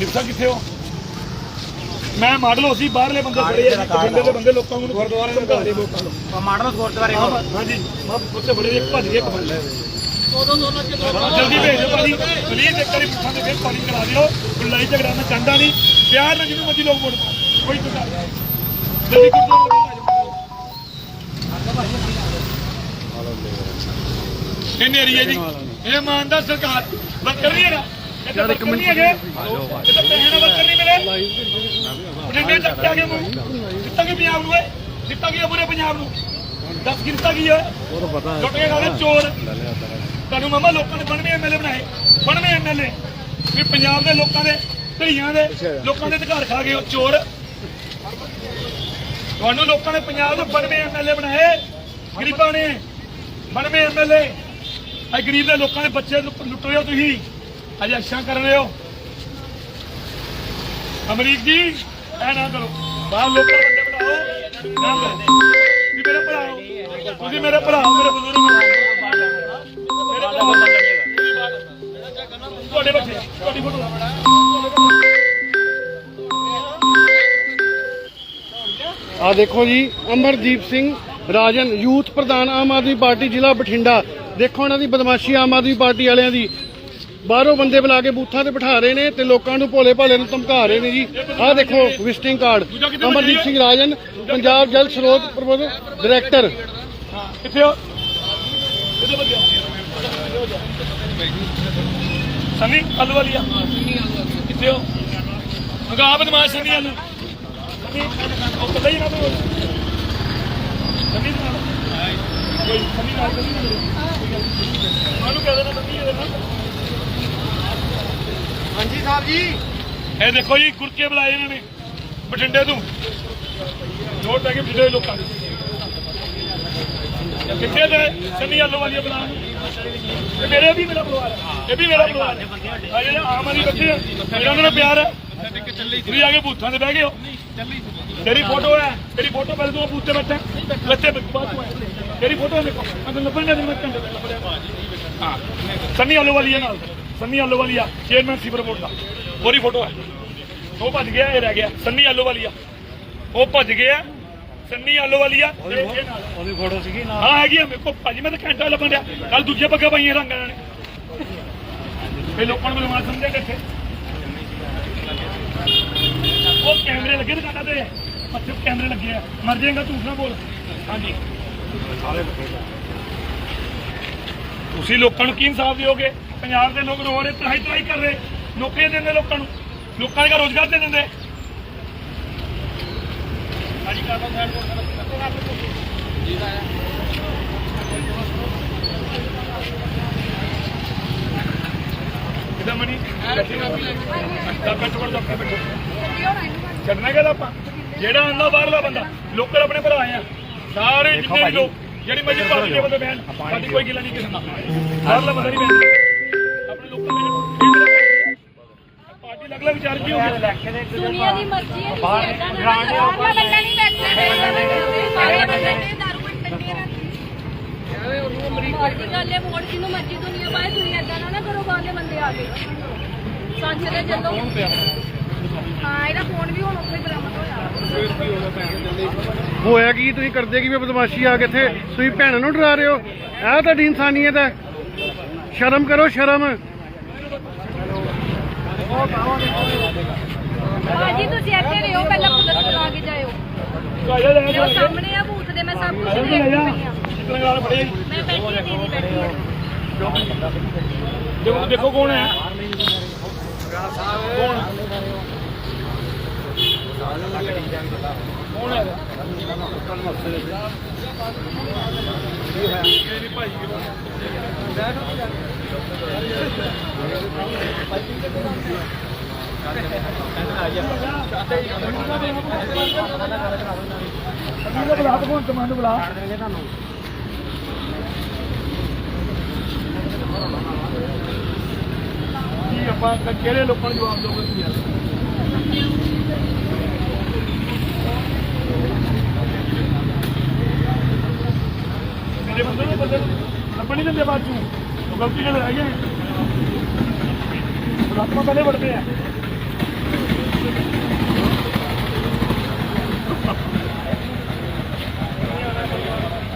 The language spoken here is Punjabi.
ਨਿਕਸਾ ਕਿੱਥੇ ਹੋ? ਮੈਂ ਮਾਡਲ ਹੋ ਸੀ ਬਾਹਰਲੇ ਬੰਦੇ ਖੜੇ ਆ ਬਠਿੰਡੇ ਦੇ ਬੰਦੇ ਲੋਕਾਂ ਨੂੰ ਗੁਰਦੁਆਰੇ ਨੂੰ। ਘਾੜੇ ਵੋਟਾਂ ਲਓ ਮਾਡਲ ਗੁਰਦੁਆਰੇ ਹਾਂ, ਹਾਂਜੀ। ਮੈਂ ਉੱਥੇ ਬੜੇ ਇੱਕ ਭੱਜ ਗਏ ਇੱਕ ਫੜ ਲਿਆ ਜਲਦੀ ਭੇਜੋ ਭਾਜੀ। ਪਲੀਜ਼ ਇੱਕ ਵਾਰੀ ਪੁੱਛਾਂ ਦੇ ਫਿਰ ਪਾਣੀ ਕਰਾ ਦਿਓ। ਲੜਾਈ ਝਗੜਾ ਮੈਂ ਚਾਹੁੰਦਾ ਨਹੀਂ। ਪਿਆਰ ਨਾਲ ਜਿਹਨੂੰ ਮਰਜ਼ੀ ਲੋਕ ਵੋਟ ਪਾਓ। ਕੋਈ ਤੁਕਾ ਜਲਦੀ ਕਿਉਂ ਇਹ ਹੈ ਜੀ। ਇਹ ਇਮਾਨਦਾਰ ਸਰਕਾਰ। ਵਰਕਰ ਨਹੀਂ ਹੈਗਾ ਤਾਂ ਵਰਕਰ ਨਹੀਂ ਹੈਗੇ। ਇਹ ਤਾਂ ਪੈਸੇ ਨਾਲ ਵਰਕਰ ਨਹੀਂ ਮਿਲੇ। ਬਠਿੰਡੇ ਚੱਕ ਕੇ ਮੂੰਹ ਦਿੱਤਾ ਕੀ ਪੰਜਾਬ ਨੂੰ ਏ ਦਿੱਤਾ ਕੀ ਪੂਰੇ ਪੰਜਾਬ ਨੂੰ। ਦੱਸ ਦਿੱਤਾ ਕੀ ਹੈ? ਉਹ ਤਾਂ ਪਤਾ ਲੁੱਟ ਕੇ ਖਾ ਲਏ ਚੋਰ। ਤੁਹਾਨੂੰ ਮਾਮਾ ਲੋਕਾਂ ਨੇ 92 ਐਮਐਲਏ ਬਣਾਏ। 92 ਐਮਐਲਏ ਵੀ ਪੰਜਾਬ ਦੇ ਲੋਕਾਂ ਦੇ ਧੀਆਂ ਦੇ ਲੋਕਾਂ ਦੇ ਅਧਿਕਾਰ ਖਾ ਗਏ ਉਹ ਚੋਰ। ਤੁਹਾਨੂੰ ਲੋਕਾਂ ਨੇ ਪੰਜਾਬ ਦੇ 92 ਐਮਐਲਏ ਬਣਾਏ। ਗਰੀਬਾਂ ਨੇ 92 ਐਮਐਲਏ ਆ ਗਰੀਬ ਦੇ ਲੋਕਾਂ ਦੇ ਬੱਚੇ ਲੁੱਟ ਲੁੱਟ ਰਹੇ ਹੋ ਤੁਸੀਂ। ਅਜੇ ਅੱਛਾ ਕਰ ਰਹੇ ਹੋ? ਅਮਰੀਕ ਜੀ ਐ ਨਾ ਕਰੋ। ਬਾਹਰ ਲੋਕਾਂ ਬੰਦੇ ਬਣਾਓ ਨਾ ਕਰੋ। ਤੁਸੀਂ ਮੇਰੇ ਭਰਾ ਹੋ। ਤੁਸੀਂ ਮੇਰੇ ਭਰਾ ਹੋ, ਮੇਰੇ ਬਜ਼ੁਰਗ ਹੋ। ਮੇਰੇ ਭਰਾ ਹੋ। ਤੁਹਾਡੇ ਬੱਚੇ, ਤੁਹਾਡੀ ਫੋਟੋ। ਆ ਦੇਖੋ ਜੀ, ਅਮਰਦੀਪ ਸਿੰਘ ਰਾਜਨ, ਯੂਥ ਪ੍ਰਧਾਨ ਆਮ ਆਦਮੀ ਪਾਰਟੀ ਜ਼ਿਲ੍ਹਾ ਬਠਿੰਡਾ। ਦੇਖੋ ਇਹਨਾਂ ਦੀ ਬਦਮਾਸ਼ੀ ਆਮ ਆਦਮੀ ਪਾਰਟੀ ਵਾਲਿਆਂ ਦੀ। ਬਾਹਰੋਂ ਬੰਦੇ ਬੁਲਾ ਕੇ ਬੂਥਾਂ ਤੇ ਬਿਠਾ ਰਹੇ ਨੇ ਤੇ ਲੋਕਾਂ ਨੂੰ ਭੋਲੇ ਭਾਲੇ ਨੂੰ ਧਮਕਾ ਰਹੇ ਨੇ ਜੀ। ਆਹ ਦੇਖੋ ਵਿਜ਼ਿਟਿੰਗ ਕਾਰਡ ਅਮਰਦੀਪ ਸਿੰਘ ਰਾਜਨ ਪੰਜਾਬ ਜਲ ਸਰੋਤ ਪ੍ਰਬੰਧ ਡਾਇਰੈਕਟਰ ਕਿੱਥੇ ਹੋ? ਕਿੱਥੇ ਬੱਜਿਆ ਸੰਨੀ ਆਲੂ ਵਾਲੀ ਆ ਕਿੱਥੇ ਹੋ? ਮਗਾ ਬਦਮਾਸ਼ ਸੰਨੀ ਆਲੂ ਸੰਨੀ ਉਹ ਪਤਾ ਹੀ ਨਾ ਤੂੰ। ਸੰਨੀ ਨਾਲ। ਕੋਈ ਸੰਨੀ ਨਾਲ ਸੰਨੀ ਨਾਲ ਮਾਨੂੰ ਕਹਿ ਦੇਣਾ ਸੰਨੀ ਇਹਦੇ ਨਾਲ ਹਾਂਜੀ ਸਾਹਿਬ ਜੀ। ਇਹ ਦੇਖੋ ਜੀ ਗੁਰਕੇ ਬੁਲਾਏ ਇਹਨਾਂ ਨੇ, ਬਠਿੰਡੇ ਤੋਂ। ਨੋਟ ਲੈ ਕੇ ਬਠਿੰਡੇ ਲੋਕਾਂ ਕਿੱਥੇ ਦੇ ਸੰਨੀ ਆਲੋ ਵਾਲੀ ਬੁਲਾ ਇਹ ਮੇਰੇ ਵੀ ਮੇਰਾ ਪਰਿਵਾਰ ਹੈ। ਇਹ ਵੀ ਮੇਰਾ ਪਰਿਵਾਰ ਹੈ। ਆ ਜਿਹੜੇ ਆਮ ਆਦਮੀ ਬੱਚੇ ਆ, ਇਹਨਾਂ ਨਾਲ ਪਿਆਰ ਹੈ। ਤੁਸੀਂ ਆ ਕੇ ਬੂਥਾਂ ਤੇ ਬਹਿ ਗਏ ਹੋ। ਤੇਰੀ ਫੋਟੋ ਹੈ, ਤੇਰੀ ਫੋਟੋ ਪਹਿਲੇ ਤੂੰ ਬੂਥ ਬੈਠਾ। ਬੱਚੇ ਬਾਅਦ ਤੂੰ ਆਇਆ। ਤੇਰੀ ਫੋਟੋ ਦੇਖੋ। ਮੈਂ ਤਾਂ ਲੱਭਣ ਨਹੀਂ ਮੈਂ ਘੰਟੇ ਤੱਕ ਲੱਭੜਿਆ ਹਾਂ। ਸੰਨੀ ਆਲੋ ਵਾਲੀ ਹੈ ਨਾਲ। ਸੰਨੀ ਆਲੋ ਵਾਲੀ ਆ ਚੇਅਰਮੈਨ ਸੀਵਰ ਬੋਰਡ ਦਾ। ਉਹਦੀ ਫੋਟੋ ਹੈ। ਉਹ ਭੱਜ ਗਿਆ ਇਹ ਰਹਿ ਗਿਆ। ਸੰਨੀ ਆਲੋ ਵਾਲੀ ਆ ਉਹ ਭੱਜ ਗਿਆ। ਸੰਨੀ ਆਲੋ ਵਾਲੀ ਆ ਤੇ ਇਹ ਨਾਲ। ਉਹਦੀ ਫੋਟੋ ਸੀਗੀ ਨਾਲ। ਹਾਂ ਹੈਗੀ ਮੇਰੇ ਕੋਲ। ਭਾਜੀ ਮੈਂ ਤਾਂ ਘੰਟਾ ਲੱਭਣ ਡਿਆ। ਕੱਲ ਦੂਜੇ ਪੱਗਾ ਪਾਈਆਂ ਰੰਗਾਂ ਨੇ। ਇਹ ਲੋਕਾਂ ਨੂੰ ਬਲਵਾਨ ਸਮਝਿਆ ਕਿੱਥੇ? ਉਹ ਕੈਮਰੇ ਲੱਗੇ ਨੇ ਕਾਟਾ ਤੇ। ਮੱਥੇ ਕੈਮਰੇ ਲੱਗੇ ਆ। ਮਰ ਜਾਏਗਾ ਝੂਠ ਨਾ ਬੋਲ। ਹਾਂਜੀ। ਤੁਸੀਂ ਲੋਕਾਂ ਨੂੰ ਕੀ ਇਨਸਾਫ ਦਿਓਗੇ? ਪੰਜਾਬ ਦੇ ਲੋਕ ਰੋ ਰਹੇ ਤਰਾਈ ਤਰਾਈ ਕਰ ਰਹੇ। ਨੌਕਰੀਆਂ ਦਿੰਦੇ ਲੋਕਾਂ ਨੂੰ। ਲੋਕਾਂ ਦਾ ਰੋਜ਼ਗਾਰ ਦੇ ਦਿੰਦੇ। ਹਾਂਜੀ ਸਾਈਡ ਕਿਦਾਂ ਮਣੀ ਛੱਡਣਾ ਕਿਹਦਾ ਆਪਾਂ? ਜਿਹੜਾ ਆਂਦਾ ਬਾਹਰਲਾ ਬੰਦਾ। ਲੋਕਲ ਆਪਣੇ ਭਰਾ ਆ। ਸਾਰੇ ਜਿੰਨੇ ਵੀ ਲੋਕ ਜਿਹੜੀ ਮਰਜ਼ੀ ਪਾਰਟੀ ਦੇ ਬੰਦੇ ਬੈਣ ਸਾਡੀ ਕੋਈ ਗਿਲਾ ਨਹੀਂ ਕਿਸੇ ਨਾਲ। ਬਾਹਰਲਾ ਬੰਦਾ ਨਹੀਂ ਬੈਣ ਆਪਣੇ ਲੋਕਾਂ ਦੇ ਪਾਰਟੀ ਲੱਗ ਲੱਗ ਵਿਚਾਰ ਕੀ ਹੋ ਗਿਆ ਦੁਨੀਆ ਦੀ ਮਰਜ਼ੀ ਹੈ ਬਾਹਰ ਬੰਦਾ ਨਹੀਂ ਬੈਠਣਾ ਸਾਰੇ ਬੰਦੇ ਨੇ ਦਾਰੂ ਪੱਟੇ ਵੱਡੀ ਗੱਲ ਹੈ ਵੋਟ ਕਿਨੂੰ ਮਰਜ਼ੀ ਦੁਨੀਆ ਬਾਹਰ ਦੁਨੀਆ ਏਦਾਂ ਨਾ ਨਾ ਕਰੋ ਬਾਹਰਲੇ ਬੰਦੇ ਆ ਕੇ ਸੱਚ ਦੇ ਜਦੋਂ ਹਾਂ ਇਹਦਾ ਫੋਨ ਵੀ ਹੁਣ ਉੱਥੇ ਬਰਾਮਦ ਹੋਇਆ। ਹੋਇਆ ਕੀ ਤੁਸੀਂ ਕਰਦੇ ਕੀ ਵੀ ਬਦਮਾਸ਼ੀ ਆ ਕੇ ਇੱਥੇ? ਤੁਸੀਂ ਭੈਣਾਂ ਨੂੰ ਡਰਾ ਰਹੇ ਹੋ? ਇਹ ਤੁਹਾਡੀ ਇਨਸਾਨੀਅਤ ਹੈ। ਸ਼ਰਮ ਕਰੋ ਸ਼ਰਮ। ਭਾਜੀ ਤੁਸੀਂ ਇੱਥੇ ਰਹੋ ਪਹਿਲਾਂ ਪੁਲਿਸ ਕੋਲ ਆ ਕੇ ਜਾਇਓ। ਕਾਜਾ ਲੈ ਜੋ ਸਾਹਮਣੇ ਆ ਬੂਥ ਦੇ ਮੈਂ ਸਭ ਕੁਝ ਦੇਖ ਪਈ ਆ ਕਿਤਨੇ ਨਾਲ ਬੜੇ ਮੈਂ ਬੈਠੀ ਦੀਦੀ ਬੈਠੀ ਆ ਦੇਖੋ ਦੇਖੋ ਕੌਣ ਹੈ? ਕੌਣ ਕੌਣ ਹੈ ਅਭੀ ਬੁਲਾ ਤੂੰ ਕਮਾਂਡ ਬੁਲਾ ਕੀ ਆਪਾਂ ਕਿਹੜੇ ਲੋਕਾਂ ਨੂੰ ਜਵਾਬ ਦੋਗੇ ਤੁਸੀਂ ਯਾਰ? ਮੇਰੇ ਬੰਦੇ ਨੂੰ ਬੰਦੇ ਲੱਭਣ ਨਹੀਂ ਦਿੰਦੇ ਬਾਅਦ ਚੋਂ। ਗਲਤੀ ਨਾਲ ਹੈਗੇ ਗਏ ਆਪਾਂ ਪਹਿਲੇ ਵੜਦੇ ਆ।